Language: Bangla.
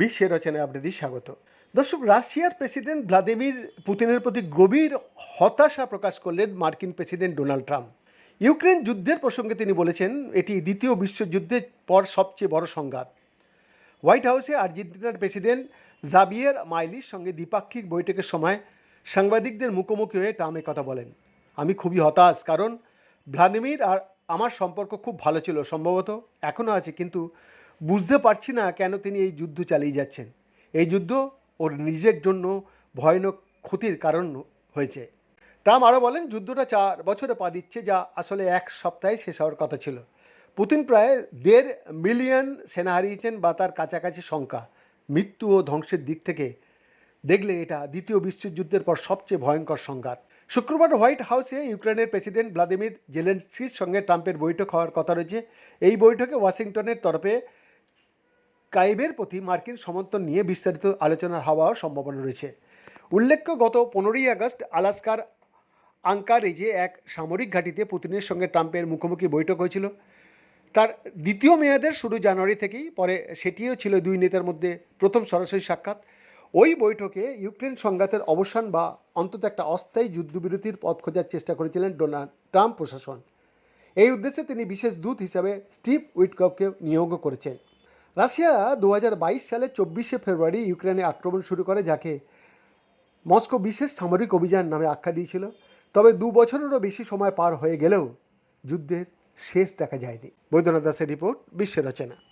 বিশ্বের রচনায় আপনাদের স্বাগত। দর্শক, রাশিয়ার প্রেসিডেন্ট ভ্লাদিমির পুতিনের প্রতি গভীর হতাশা প্রকাশ করলেন মার্কিন প্রেসিডেন্ট ডোনাল্ড ট্রাম্প। ইউক্রেন যুদ্ধের প্রসঙ্গে তিনি বলেছেন, এটি দ্বিতীয় বিশ্বযুদ্ধের পর সবচেয়ে বড় সংঘাত। হোয়াইট হাউসে আর্জেন্টিনার প্রেসিডেন্ট জাবিয়ের মাইলির সঙ্গে দ্বিপাক্ষিক বৈঠকের সময় সাংবাদিকদের মুখোমুখি হয়ে ট্রাম্প কথা বলেন। আমি খুবই হতাশ, কারণ ভ্লাদিমির আর আমার সম্পর্ক খুব ভালো ছিল, সম্ভবত এখনও আছে, কিন্তু বুঝতে পারছি না কেন তিনি এই যুদ্ধ চালিয়ে যাচ্ছেন। এই যুদ্ধ ওর নিজের জন্য ভয়ানক ক্ষতির কারণ হয়েছে। ট্রাম্প আরও বলেন, যুদ্ধটা চার বছরে পা দিচ্ছে, যা আসলে এক সপ্তাহে শেষ হওয়ার কথা ছিল। পুতিন প্রায় দেড় মিলিয়ন সেনা হারিয়েছেন বা তার কাছাকাছি সংখ্যা। মৃত্যু ও ধ্বংসের দিক থেকে দেখলে এটা দ্বিতীয় বিশ্বযুদ্ধের পর সবচেয়ে ভয়ঙ্কর সংঘাত। শুক্রবার হোয়াইট হাউসে ইউক্রেনের প্রেসিডেন্ট ভ্লাদিমির জেলেন্সকির সঙ্গে ট্রাম্পের বৈঠক হওয়ার কথা রয়েছে। এই বৈঠকে ওয়াশিংটনের তরফে কাইবের প্রতি মার্কিন সমর্থন নিয়ে বিস্তারিত আলোচনা হওয়ার সম্ভাবনা রয়েছে। উল্লেখ্য, গত পনেরোই আগস্ট আলাস্কার আঙ্কারেজে এক সামরিক ঘাঁটিতে পুতিনের সঙ্গে ট্রাম্পের মুখোমুখি বৈঠক হয়েছিল। তার দ্বিতীয় মেয়াদের শুরু জানুয়ারি থেকেই, পরে সেটিও ছিল দুই নেতার মধ্যে প্রথম সরাসরি সাক্ষাৎ। ওই বৈঠকে ইউক্রেন সংঘাতের অবসান বা অন্তত একটা অস্থায়ী যুদ্ধবিরতির পথ খোঁজার চেষ্টা করেছিলেন ডোনাল্ড ট্রাম্প প্রশাসন। এই উদ্দেশ্যে তিনি বিশেষ দূত হিসাবে স্টিভ উইটকপকে নিয়োগও করেছেন। রাশিয়া দু হাজার বাইশ সালে চব্বিশে ফেব্রুয়ারি ইউক্রেনে আক্রমণ শুরু করে, যাকে মস্কো বিশেষ সামরিক অভিযান নামে আখ্যা দিয়েছিল। তবে দু বছরেরও বেশি সময় পার হয়ে গেলেও যুদ্ধের শেষ দেখা যায়নি। বৈদ্যনাথ দাসের রিপোর্ট, বিশ্ব রচনা।